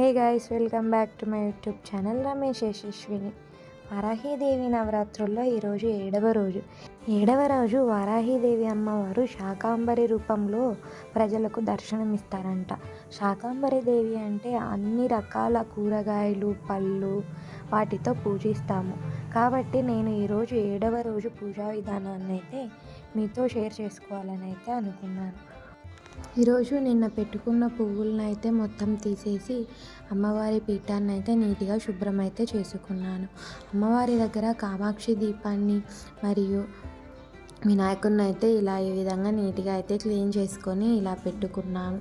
Hey guys welcome back to my YouTube channel Ramesh Yashaswini. Varahi Devi నవరాత్రుల్లో ఈరోజు ఏడవ రోజు. ఏడవ రోజు వారాహీదేవి అమ్మవారు శాకాంబరి రూపంలో ప్రజలకు దర్శనమిస్తారంట. శాకాంబరి దేవి అంటే అన్ని రకాల కూరగాయలు పళ్ళు వాటితో పూజిస్తాము. కాబట్టి నేను ఈరోజు ఏడవ రోజు పూజా విధానాన్ని అయితే మీతో షేర్ చేసుకోవాలని అయితే అనుకున్నాను. ఈరోజు నిన్న పెట్టుకున్న పువ్వులను అయితే మొత్తం తీసేసి అమ్మవారి పీఠాన్ని అయితే నీట్గా శుభ్రం అయితే చేసుకున్నాను. అమ్మవారి దగ్గర కామాక్షి దీపాన్ని మరియు వినాయకుడిని అయితే ఇలా ఈ విధంగా నీట్గా అయితే క్లీన్ చేసుకొని ఇలా పెట్టుకున్నాను.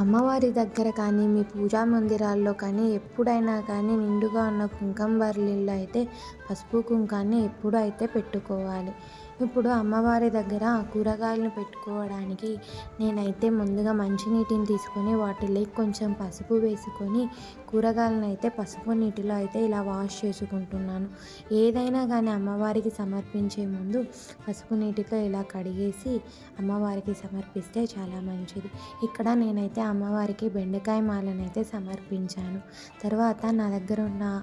అమ్మవారి దగ్గర కానీ మీ పూజా మందిరాల్లో కానీ ఎప్పుడైనా కానీ నిండుగా ఉన్న కుంకం బర్లీల్లో అయితే పసుపు కుంకాన్ని ఎప్పుడు అయితే పెట్టుకోవాలి. ఇప్పుడు అమ్మవారి దగ్గర కూరగాయలను పెట్టుకోవడానికి నేనైతే ముందుగా మంచినీటిని తీసుకొని వాటిలో కొంచెం పసుపు వేసుకొని కూరగాయలను అయితే పసుపు నీటిలో అయితే ఇలా వాష్ చేసుకుంటున్నాను. ఏదైనా కానీ అమ్మవారికి సమర్పించే ముందు పసుపు నీటితో ఇలా కడిగేసి అమ్మవారికి సమర్పిస్తే చాలా మంచిది. ఇక్కడ నేనైతే అమ్మవారికి బెండకాయ మాలను అయితే సమర్పించాను. తర్వాత నా దగ్గర ఉన్న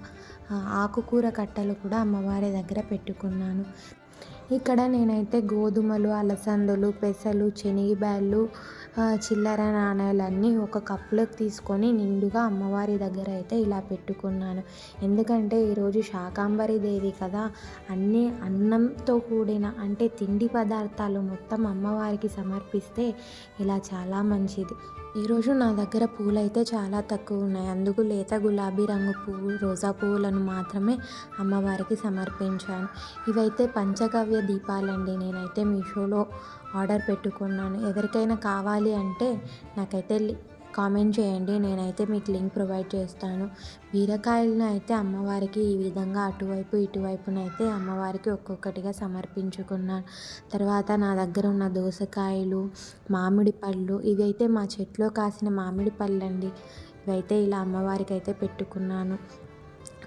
ఆకుకూర కట్టలు కూడా అమ్మవారి దగ్గర పెట్టుకున్నాను. ఇక్కడ నేనైతే గోధుమలు అలసందలు పెసలు శనగబ్యాళ్ళు చిల్లర నాణాలన్నీ ఒక కప్పులోకి తీసుకొని నిండుగా అమ్మవారి దగ్గర అయితే ఇలా పెట్టుకున్నాను. ఎందుకంటే ఈరోజు శాకాంబరి దేవి కదా అన్నీ అన్నంతో కూడిన అంటే తిండి పదార్థాలు మొత్తం అమ్మవారికి సమర్పిస్తే ఇలా చాలా మంచిది. ఈరోజు నా దగ్గర పూలు అయితే చాలా తక్కువ ఉన్నాయి అందుకు లేత గులాబీ రంగు పువ్వు రోజా పువ్వులను మాత్రమే అమ్మవారికి సమర్పించాను. ఇవైతే పంచగవ్య దీపాలండి. నేనైతే మీషోలో ఆర్డర్ పెట్టుకున్నాను. ఎవరికైనా కావాలి అంటే నాకైతే కామెంట్ చేయండి. నేనైతే మీకు లింక్ ప్రొవైడ్ చేస్తాను. బీరకాయలను అయితే అమ్మవారికి ఈ విధంగా అటువైపు ఇటువైపునైతే అమ్మవారికి ఒక్కొక్కటిగా సమర్పించుకున్నాను. తర్వాత నా దగ్గర ఉన్న దోసకాయలు మామిడి పళ్ళు ఇవైతే మా చెట్లో కాసిన మామిడి పళ్ళు అండి ఇవైతే ఇలా అమ్మవారికి అయితే పెట్టుకున్నాను.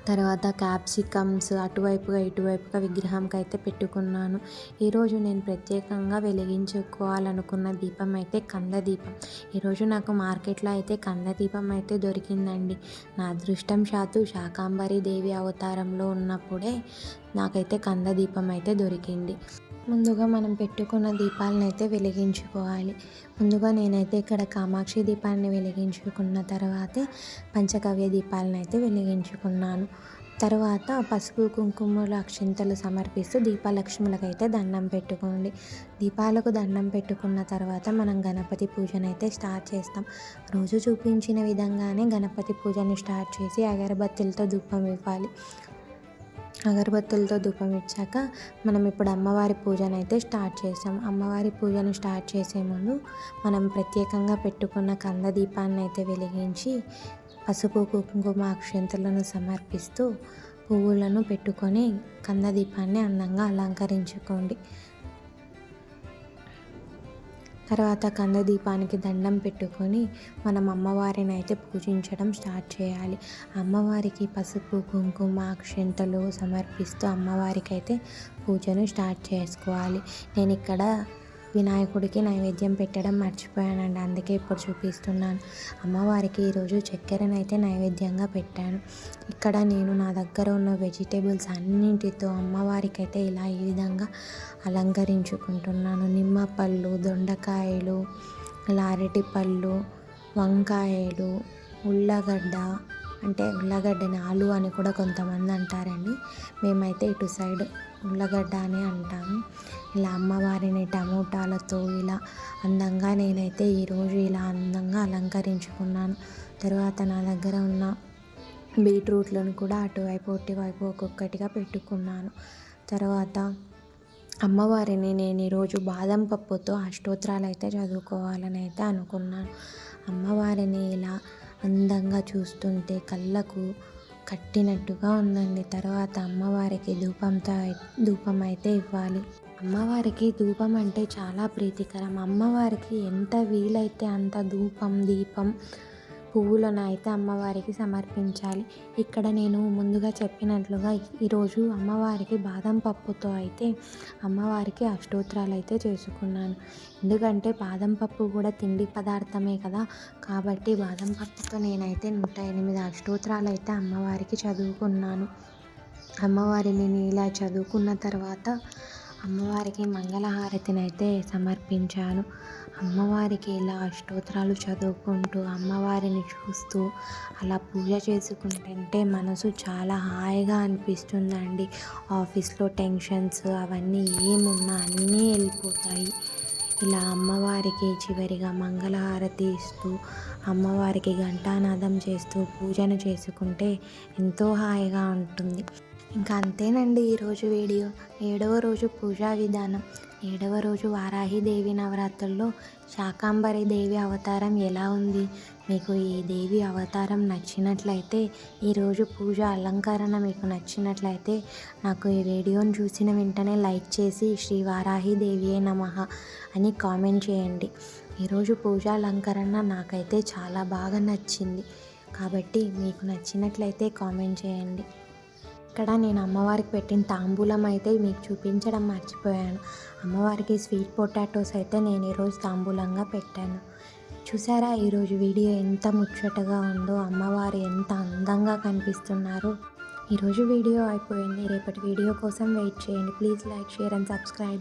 తర్వాత క్యాప్సికమ్స్ అటువైపుగా ఇటువైపుగా విగ్రహంకి అయితే పెట్టుకున్నాను ఈరోజు నేను ప్రత్యేకంగా వెలిగించుకోవాలనుకున్న దీపం అయితే కంద దీపం ఈరోజు నాకు మార్కెట్లో అయితే కంద దీపం అయితే దొరికిందండి. నా అదృష్టం శాతు శాకాంబరి దేవి అవతారంలో ఉన్నప్పుడే నాకైతే కంద దీపం అయితే దొరికింది. ముందుగా మనం పెట్టుకున్న దీపాలను అయితే వెలిగించుకోవాలి. ముందుగా నేనైతే ఇక్కడ కామాక్షి దీపాన్ని వెలిగించుకున్న తర్వాతే పంచకవ్య దీపాలను అయితే వెలిగించుకున్నాను. తర్వాత పసుపు కుంకుమలు అక్షింతలు సమర్పిస్తూ దీపాలక్ష్ములకు అయితే దండం పెట్టుకోండి. దీపాలకు దండం పెట్టుకున్న తర్వాత మనం గణపతి పూజనైతే స్టార్ట్ చేస్తాం. రోజు చూపించిన విధంగానే గణపతి పూజను స్టార్ట్ చేసి అగరబత్తులతో ధూపం ఇవ్వాలి అగరబత్తులతో ధూపం ఇచ్చాక మనం ఇప్పుడు అమ్మవారి పూజను అయితే స్టార్ట్ చేసాం. అమ్మవారి పూజను స్టార్ట్ చేసే ముందు మనం ప్రత్యేకంగా పెట్టుకున్న కంద దీపాన్ని అయితే వెలిగించి పసుపు కుంకుమ అక్షంతలను సమర్పిస్తూ పువ్వులను పెట్టుకొని కంద దీపాన్ని అందంగా అలంకరించుకోండి. తర్వాత కంద దీపానికి దండం పెట్టుకొని మనం అమ్మవారిని అయితే పూజించడం స్టార్ట్ చేయాలి. అమ్మవారికి పసుపు కుంకుమ అక్షంతలు సమర్పిస్తూ అమ్మవారికి అయితే పూజను స్టార్ట్ చేసుకోవాలి. నేను ఇక్కడ వినాయకుడికి నైవేద్యం పెట్టడం మర్చిపోయానండి. అందుకే ఇప్పుడు చూపిస్తున్నాను. అమ్మవారికి ఈరోజు చక్కెరను అయితే నైవేద్యంగా పెట్టాను. ఇక్కడ నేను నా దగ్గర ఉన్న వెజిటేబుల్స్ అన్నింటితో అమ్మవారికి అయితే ఇలా ఈ విధంగా అలంకరించుకుంటున్నాను. నిమ్మపళ్ళు దొండకాయలు ఇలా పళ్ళు వంకాయలు ఉల్లగడ్డ అంటే ఉల్లగడ్డని ఆలు అని కూడా కొంతమంది అంటారండి. మేమైతే ఇటు సైడ్ ఉల్లగడ్డ అని అంటాము. ఇలా అమ్మవారిని టమోటాలతో ఇలా అందంగా నేనైతే ఈరోజు ఇలా అందంగా అలంకరించుకున్నాను. తర్వాత నా దగ్గర ఉన్న బీట్రూట్లను కూడా అటువైపు ఇటువైపు ఒక్కొక్కటిగా పెట్టుకున్నాను. తర్వాత అమ్మవారిని నేను ఈరోజు బాదం పప్పుతో అష్టోత్తరాలు అయితే చదువుకోవాలని అయితే అనుకున్నాను. అమ్మవారిని ఇలా అందంగా చూస్తుంటే కళ్ళకు కట్టినట్టుగా ఉందండి. తర్వాత అమ్మవారికి ధూపంతో ధూపం అయితే ఇవ్వాలి. అమ్మవారికి ధూపం అంటే చాలా ప్రీతికరం. అమ్మవారికి ఎంత వీలైతే అంత ధూపం దీపం పువ్వులను అయితే అమ్మవారికి సమర్పించాలి. ఇక్కడ నేను ముందుగా చెప్పినట్లుగా ఈరోజు అమ్మవారికి బాదం పప్పుతో అయితే అమ్మవారికి అష్టోత్తరాలు అయితే చేసుకున్నాను. ఎందుకంటే బాదం పప్పు కూడా తిండి పదార్థమే కదా. కాబట్టి బాదం పప్పుతో నేనైతే నూట ఎనిమిది అష్టోత్తరాలు అయితే అమ్మవారికి చదువుకున్నాను. అమ్మవారిని నేను ఇలా చదువుకున్న తర్వాత అమ్మవారికి మంగళహారతిని అయితే సమర్పించాను. అమ్మవారికి ఇలా అష్టోత్తరాలు చదువుకుంటూ అమ్మవారిని చూస్తూ అలా పూజ చేసుకుంటుంటే మనసు చాలా హాయిగా అనిపిస్తుందండి. ఆఫీస్లో టెన్షన్స్ అవన్నీ ఏమున్నా అన్నీ వెళ్ళిపోతాయి. ఇలా అమ్మవారికి చివరిగా మంగళహారతి ఇస్తూ అమ్మవారికి ఘంటానాదం చేస్తూ పూజను చేసుకుంటే ఎంతో హాయిగా ఉంటుంది. ఇంకా అంతేనండి ఈరోజు వీడియో. ఏడవ రోజు పూజా విధానం. ఏడవ రోజు వారాహిదేవి నవరాత్రుల్లో శాకాంబరి దేవి అవతారం ఎలా ఉంది? మీకు ఈ దేవి అవతారం నచ్చినట్లయితే ఈరోజు పూజ అలంకరణ మీకు నచ్చినట్లయితే నాకు ఈ వీడియోని చూసిన వెంటనే లైక్ చేసి శ్రీ వారాహిదేవియే నమ అని కామెంట్ చేయండి. ఈరోజు పూజ అలంకరణ నాకైతే చాలా బాగా నచ్చింది. కాబట్టి మీకు నచ్చినట్లయితే కామెంట్ చేయండి. ఇక్కడ నేను అమ్మవారికి పెట్టిన తాంబూలం అయితే మీకు చూపించడం మర్చిపోయాను. అమ్మవారికి స్వీట్ పొటాటోస్ అయితే నేను ఈరోజు తాంబూలంగా పెట్టాను. చూసారా ఈరోజు వీడియో ఎంత ముచ్చటగా ఉందో అమ్మవారు ఎంత అందంగా కనిపిస్తున్నారు. ఈరోజు వీడియో అయిపోయింది. రేపటి వీడియో కోసం వెయిట్ చేయండి. Please like share and subscribe.